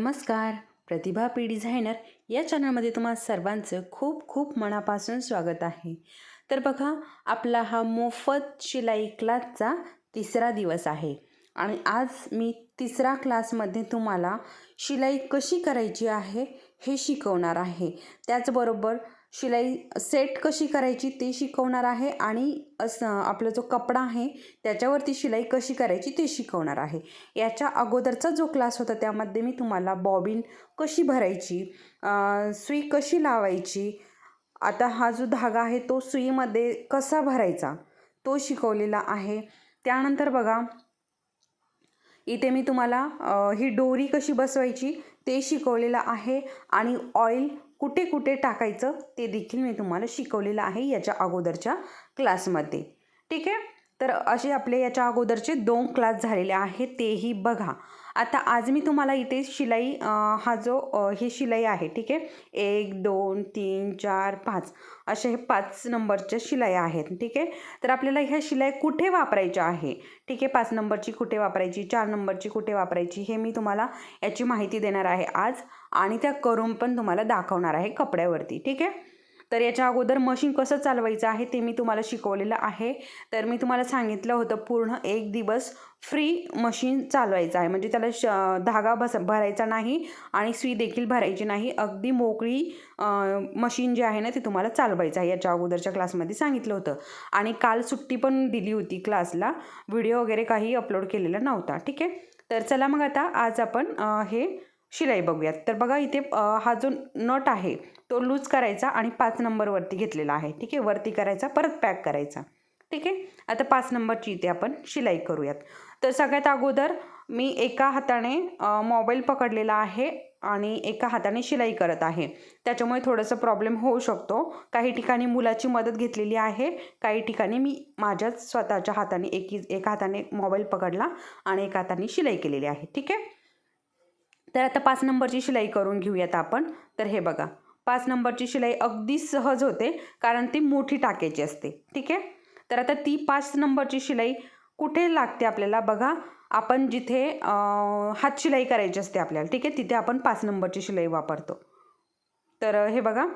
नमस्कार. प्रतिभा P designer या चॅनलमध्ये तुम्हा सर्वांचं खूप खूप मनापासून स्वागत आहे. तर बघा आपला हा मोफत शिलाई क्लासचा तिसरा दिवस आहे आणि आज मी तिसरा क्लासमध्ये तुम्हाला शिलाई कशी करायची आहे हे शिकवणार आहे. त्याचबरोबर शिलाई सेट कशी करायची ते शिकवणार आहे आणि असं आपला जो कपडा आहे त्याच्यावरती शिलाई कशी करायची ते शिकवणार आहे. याच्या अगोदरचा जो क्लास होता त्यामध्ये मी तुम्हाला बॉबिन कशी भरायची सुई कशी लावायची आता हा जो धागा आहे तो सुईमध्ये कसा भरायचा तो शिकवलेला आहे. त्यानंतर बघा इथे मी तुम्हाला ही डोरी कशी बसवायची ते शिकवलेलं आहे आणि ऑइल कुठे कुठे टाकायचं ते देखील मी तुम्हाला शिकवलेलं आहे याच्या अगोदरच्या क्लासमध्ये ठीक आहे? तर असे आपले याच्या अगोदरचे दोन क्लास झालेले आहेत तेही बघा. आता आज मी तुम्हाला इथे शिलाई हा जो ही शिलाई आहे ठीक आहे? एक दोन तीन चार पाच. असे हे पाच नंबरच्या शिलाई आहेत ठीक आहे? तर आपल्याला ह्या शिलाई कुठे वापरायच्या आहे? ठीक आहे पाच नंबरची कुठे वापरायची चार नंबरची कुठे वापरायची हे मी तुम्हाला याची माहिती देणार आहे आज. आणि त्या करून पण तुम्हाला दाखवणार आहे कपड्यावरती ठीक आहे? तर याच्या अगोदर मशीन कसं चालवायचं आहे ते मी तुम्हाला शिकवलेलं आहे. तर मी तुम्हाला सांगितलं होतं पूर्ण एक दिवस फ्री मशीन चालवायचं आहे. म्हणजे त्याला श धागा बस भरायचा नाही आणि सुई देखील भरायची नाही. अगदी मोकळी मशीन जी आहे ना ती तुम्हाला चालवायचं आहे. याच्या अगोदरच्या क्लासमध्ये सांगितलं होतं. आणि काल सुट्टी पण दिली होती क्लासला व्हिडिओ वगैरे काही अपलोड केलेला नव्हता. ठीक आहे? तर चला मग आता आज आपण हे शिलाई बघूयात. तर बघा इथे हा जो नट आहे तो लूज करायचा आणि पाच नंबरवरती घेतलेला आहे. ठीक आहे? वरती करायचा परत पॅक करायचा. ठीक आहे? आता पाच नंबरची इथे आपण शिलाई करूयात. तर सगळ्यात अगोदर मी एका हाताने मोबाईल पकडलेला आहे आणि एका हाताने शिलाई करत आहे. त्याच्यामुळे थोडंसं प्रॉब्लेम होऊ शकतो. काही ठिकाणी मुलाची मदत घेतलेली आहे. काही ठिकाणी मी माझ्याच स्वतःच्या हाताने एकी एका हाताने मोबाईल पकडला आणि एका हाताने शिलाई केलेली आहे. ठीक आहे? तर आता पाच नंबरची शिलाई करून घेऊयात आपण. तर हे बघा पाच नंबरची शिलाई अगदी सहज होते कारण ती मोठी टाकायची असते. ठीक आहे? तर आता ती पाच नंबरची शिलाई कुठे लागते आपल्याला? बघा आपण जिथे हात शिलाई करायची असते आपल्याला. ठीक आहे? तिथे आपण पाच नंबरची शिलाई वापरतो. तर हे बघा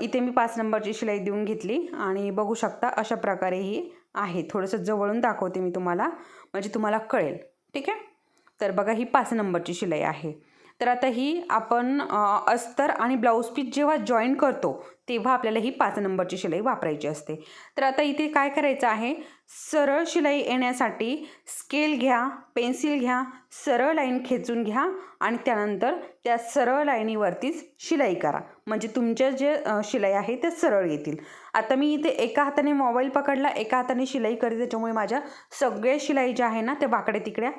इथे मी पाच नंबरची शिलाई देऊन घेतली आणि बघू शकता अशा प्रकारे ही आहे. थोडंसं जवळून दाखवते मी तुम्हाला म्हणजे तुम्हाला कळेल. ठीक आहे? तर बघा ही पाच नंबरची शिलाई आहे. तर आता ही आपण अस्तर आणि ब्लाऊज पीस जेव्हा जॉईन करतो तेव्हा आपल्याला ही पाच नंबरची शिलाई वापरायची असते. तर आता इथे काय करायचं आहे? सरळ शिलाई येण्यासाठी स्केल घ्या पेन्सिल घ्या सरळ लाईन खेचून घ्या आणि त्यानंतर त्या सरळ लाईनीवरतीच शिलाई करा. म्हणजे तुमच्या जे शिलाई आहे ते सरळ येतील. आता मी इथे एका हाताने मोबाईल पकडला एका हाताने शिलाई करते त्याच्यामुळे माझ्या सगळ्या शिलाई ज्या आहे ना त्या वाकड्या तिकड्या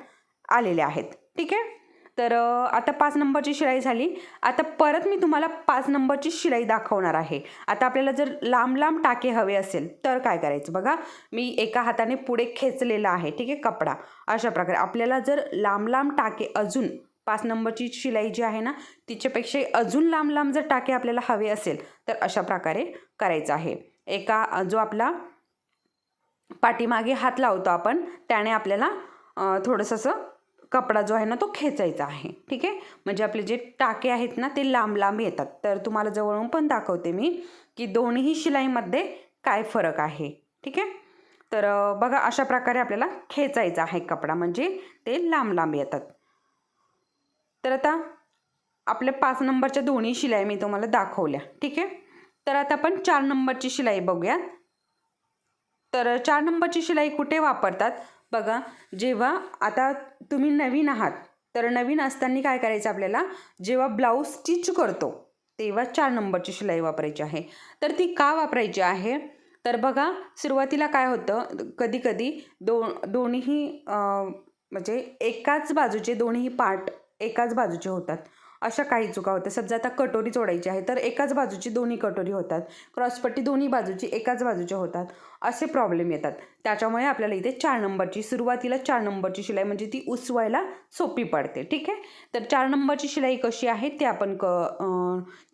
आलेल्या आहेत. ठीक आहे? तर आता पाच नंबरची शिलाई झाली. आता परत मी तुम्हाला पाच नंबरची शिलाई दाखवणार आहे. आता आपल्याला जर लांब लांब टाके हवे असेल तर काय करायचं बघा? मी एका हाताने पुढे खेचलेला आहे. ठीक आहे? कपडा. अशा प्रकारे. आपल्याला जर लांब लांब टाके अजून पाच नंबरची शिलाई जी आहे ना तिच्यापेक्षा अजून लांब लांब जर टाके आपल्याला हवे असेल तर अशा प्रकारे करायचं आहे. एका जो आपला पाठीमागे हात लावतो आपण त्याने आपल्याला थोडंसं असं कपडा जो आहे ना तो खेचायचा आहे. ठीक आहे? म्हणजे आपले जे टाके आहेत ना ते लांब लांब येतात. तर तुम्हाला जवळून पण दाखवते मी की दोन्ही शिलाईमध्ये काय फरक आहे. ठीक आहे? तर बघा अशा प्रकारे आपल्याला खेचायचा आहे कपडा. म्हणजे ते लांब लांब येतात. तर आता आपल्या पाच नंबरच्या दोन्ही शिलाई मी तुम्हाला दाखवल्या. ठीक आहे? तर आता आपण चार नंबरची शिलाई बघूया. तर चार नंबरची शिलाई कुठे वापरतात? बघा जेव्हा आता तुम्ही नवीन आहात तर नवीन असताना काय करायचं आपल्याला? जेव्हा ब्लाऊज स्टिच करतो तेव्हा चार नंबरची शिलाई वापरायची आहे. तर ती का वापरायची आहे? तर बघा सुरुवातीला काय होतं? कधी कधी दो दोन्हीही म्हणजे एकाच बाजूचे दोन्ही पार्ट एकाच बाजूचे होतात. अशा काही चुका होत्या. समजा आता कटोरी जोडायची आहे. तर एकाच बाजूची दोन्ही कटोरी होतात. क्रॉसपट्टी दोन्ही बाजूची एकाच बाजूच्या होतात. असे प्रॉब्लेम येतात. त्याच्यामुळे आपल्याला इथे चार नंबरची सुरुवातीला चार नंबरची शिलाई म्हणजे ती उसवायला सोपी पडते. ठीक आहे? तर चार नंबरची शिलाई कशी आहे? ते आपण क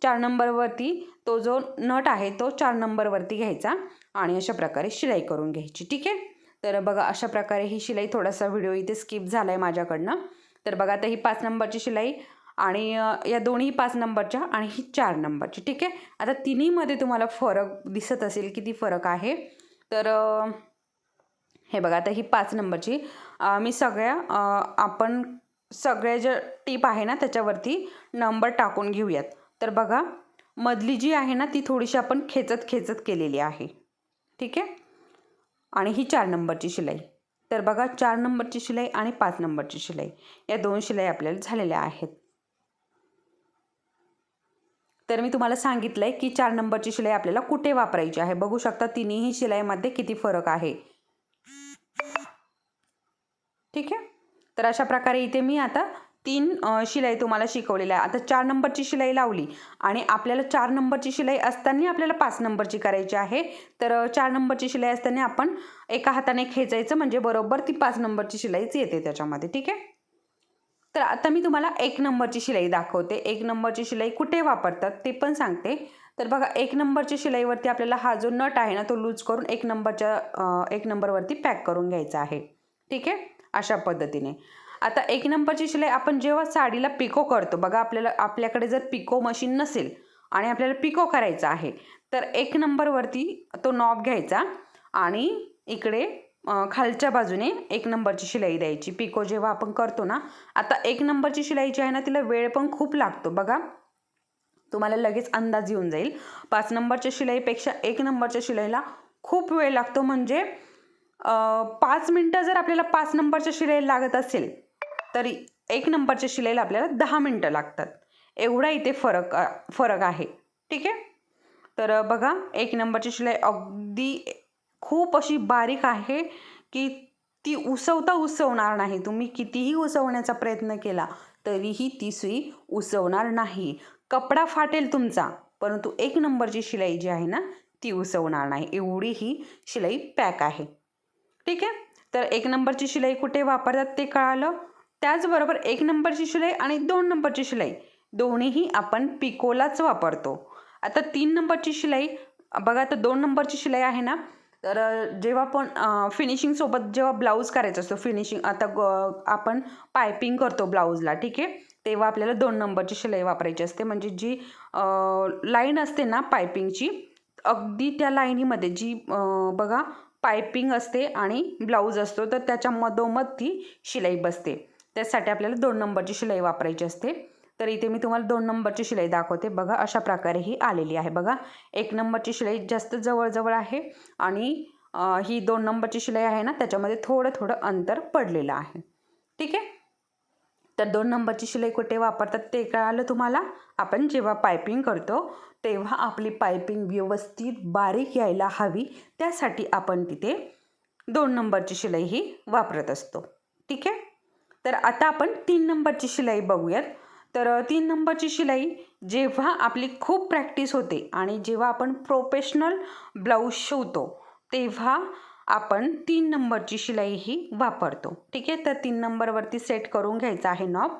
चार नंबरवरती तो जो नट आहे तो चार नंबरवरती घ्यायचा आणि अशा प्रकारे शिलाई करून घ्यायची. ठीक आहे? तर बघा अशा प्रकारे ही शिलाई थोडासा व्हिडिओ इथे स्किप झाला आहे माझ्याकडनं. तर बघा आता ही पाच नंबरची शिलाई आणि या दोन्ही पाच नंबरच्या आणि ही चार नंबरची. ठीक आहे? आता तिन्हीमध्ये तुम्हाला फरक दिसत असेल किती फरक आहे. तर हे बघा आता ही पाच नंबरची मी सगळ्या आपण सगळ्या ज्या टीप आहे ना त्याच्यावरती नंबर टाकून घेऊयात. तर बघा मधली जी आहे ना ती थोडीशी आपण खेचत खेचत केलेली आहे. ठीक आहे? आणि ही चार नंबरची शिलाई. तर बघा चार नंबरची शिलाई आणि पाच नंबरची शिलाई. या दोन शिलाई आपल्याला झालेल्या आहेत. तर मी तुम्हाला सांगितलं आहे की चार नंबरची शिलाई आपल्याला कुठे वापरायची आहे? बघू शकता तिन्ही शिलाईमध्ये किती फरक आहे. ठीक आहे? तर अशा प्रकारे इथे मी आता तीन शिलाई तुम्हाला शिकवलेल्या आहे. आता चार नंबरची शिलाई लावली आणि आपल्याला चार नंबरची शिलाई असताना आपल्याला पाच नंबरची करायची आहे. तर चार नंबरची शिलाई असताना आपण एका हाताने खेचायचं म्हणजे बरोबर ती पाच नंबरची शिलाईच येते त्याच्यामध्ये. ठीक आहे? तर आता मी तुम्हाला एक नंबरची शिलाई दाखवते. एक नंबरची शिलाई कुठे वापरतात ते पण सांगते. तर बघा एक नंबरची शिलाईवरती आपल्याला हा जो नट आहे ना तो लूज करून एक नंबरच्या एक नंबरवरती पॅक करून घ्यायचा आहे. ठीक आहे? अशा पद्धतीने. आता एक नंबरची शिलाई आपण जेव्हा साडीला पिको करतो बघा आपल्याला आपल्याकडे जर पिको मशीन नसेल आणि आपल्याला पिको करायचं आहे तर एक नंबरवरती तो नॉब घ्यायचा आणि इकडे खालच्या बाजूने एक नंबरची शिलाई द्यायची. पिको जेव्हा आपण करतो ना आता एक नंबरची शिलाई जी आहे ना तिला वेळ पण खूप लागतो. बघा तुम्हाला लगेच अंदाज येऊन जाईल. पाच नंबरच्या शिलाईपेक्षा एक नंबरच्या शिलाईला खूप वेळ लागतो. म्हणजे पाच मिनटं जर आपल्याला पाच नंबरच्या शिलाईला लागत असेल तरी एक नंबरच्या शिलाईला आपल्याला दहा मिनटं लागतात. एवढा इथे फरक फरक आहे. ठीक आहे? तर बघा एक नंबरची शिलाई अगदी खूप अशी बारीक आहे की ती उसवता उसवणार नाही. तुम्ही कितीही उसवण्याचा प्रयत्न केला तरीही ती सुई उसवणार नाही. कपडा फाटेल तुमचा परंतु एक नंबरची शिलाई जी आहे ना ती उसवणार नाही. एवढी ही शिलाई पॅक आहे. ठीक आहे? तर एक नंबरची शिलाई कुठे वापरतात ते कळालं? त्याचबरोबर एक नंबरची शिलाई आणि दोन नंबरची शिलाई. दोन्हीही आपण पिकोलाच वापरतो. आता तीन नंबरची शिलाई बघा आता दोन नंबरची शिलाई आहे ना तर जेव्हा आपण फिनिशिंगसोबत जेव्हा ब्लाऊज करायचं असतो फिनिशिंग आता ग आपण पायपिंग करतो ब्लाऊजला ठीक आहे? तेव्हा आपल्याला दोन नंबरची शिलाई वापरायची असते. म्हणजे जी लाईन असते ना पायपिंगची अगदी त्या लाईनीमध्ये जी बघा पायपिंग असते आणि ब्लाऊज असतो तर त्याच्या मधोमध ती शिलाई बसते. त्यासाठी आपल्याला दोन नंबरची शिलाई वापरायची असते. तर इथे मी तुम्हाला दोन नंबरची शिलाई दाखवते. बघा अशा प्रकारे ही आलेली आहे. बघा एक नंबरची शिलाई जास्त जवळजवळ आहे आणि ही दोन नंबरची शिलाई आहे ना त्याच्यामध्ये थोडं थोडं अंतर पडलेलं आहे. ठीक आहे? तर दोन नंबरची शिलाई कुठे वापरतात ते कळालं तुम्हाला? आपण जेव्हा पायपिंग करतो तेव्हा आपली पायपिंग व्यवस्थित बारीक यायला हवी. त्यासाठी आपण तिथे दोन नंबरची शिलाई ही वापरत असतो. ठीक आहे? तर आता आपण तीन नंबरची शिलाई बघूयात. तर तीन नंबरची शिलाई जेव्हा आपली खूप प्रॅक्टिस होते आणि जेव्हा आपण प्रोफेशनल ब्लाऊज शिवतो तेव्हा आपण तीन नंबरची शिलाई ही वापरतो. ठीक आहे? तर तीन नंबरवरती सेट करून घ्यायचा आहे नॉब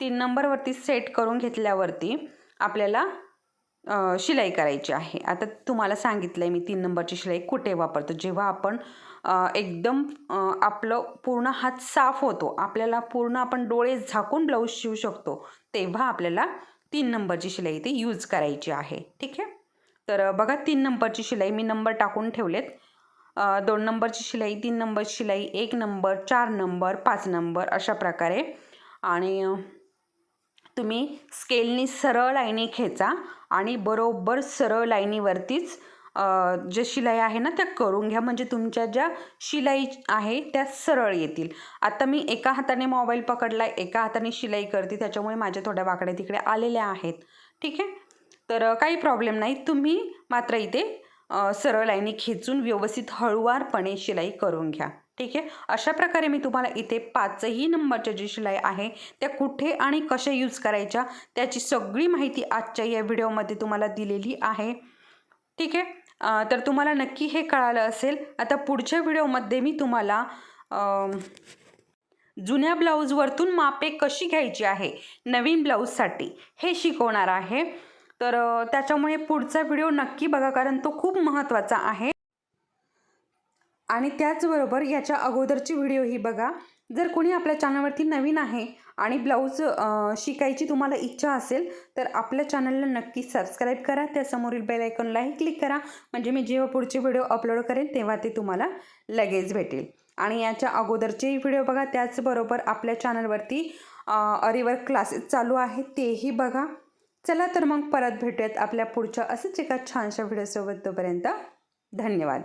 तीन नंबरवरती सेट करून घेतल्यावरती आपल्याला शिलाई करायची आहे. आता तुम्हाला सांगितलं आहे मी तीन नंबरची शिलाई कुठे वापरतो. जेव्हा आपण एकदम आपलं पूर्ण हात साफ होतो आपल्याला पूर्ण आपण डोळे झाकून ब्लाऊज शिवू शकतो तेव्हा आपल्याला तीन नंबरची शिलाई इथे यूज करायची आहे. ठीक आहे? तर बघा तीन नंबरची शिलाई मी नंबर टाकून ठेवलेत. दोन नंबरची शिलाई तीन नंबरची शिलाई एक नंबर चार नंबर पाच नंबर अशा प्रकारे. आणि तुम्ही स्केलनी सरळ लाईनी खेचा आणि बरोबर सरळ लाईनीवरतीच जे शिलाई आहे ना त्या करून घ्या. म्हणजे तुमच्या ज्या शिलाई आहे त्या सरळ येतील. आता मी एका हाताने मोबाईल पकडला एका हाताने शिलाई करते. त्याच्यामुळे माझ्या थोड्या वाकड्या तिकडे आलेल्या आहेत. ठीक आहे? तर काही प्रॉब्लेम नाही. तुम्ही मात्र इथे सरळ लाईनी खेचून व्यवस्थित हळुवारपणे शिलाई करून घ्या. ठीक आहे? अशा प्रकारे मी तुम्हाला इथे पाचही नंबरच्या जी शिलाई आहे त्या कुठे आणि कशा यूज करायच्या त्याची सगळी माहिती आजच्या या व्हिडिओमध्ये तुम्हाला दिलेली आहे. ठीक आहे? तर तुम्हाला नक्की हे कळालं असेल. आता पुढच्या व्हिडिओमध्ये मी तुम्हाला जुन्या ब्लाऊजवरतून मापे कशी घ्यायची आहे नवीन ब्लाऊजसाठी हे शिकवणार आहे. तर त्याच्यामुळे पुढचा व्हिडिओ नक्की बघा कारण तो खूप महत्त्वाचा आहे. आणि त्याचबरोबर याच्या अगोदरची व्हिडिओही बघा. जर कोणी आपल्या चॅनलवरती नवीन आहे आणि ब्लाऊज शिकायची तुम्हाला इच्छा असेल तर आपल्या चॅनलला नक्की सबस्क्राईब करा. त्यासमोरील बेल आयकॉनलाही क्लिक करा. म्हणजे मी जेव्हा पुढचे व्हिडिओ अपलोड करेन तेव्हा ते तुम्हाला लगेच भेटेल. आणि याच्या अगोदरचे व्हिडिओ बघा. त्याचबरोबर आपल्या चॅनलवरती अरिवर क्लासेस चालू आहेत. तेही बघा. चला तर मग परत भेटूयात आपल्या पुढच्या असंच एका छानशा व्हिडिओसोबत तोपर्यंत. धन्यवाद.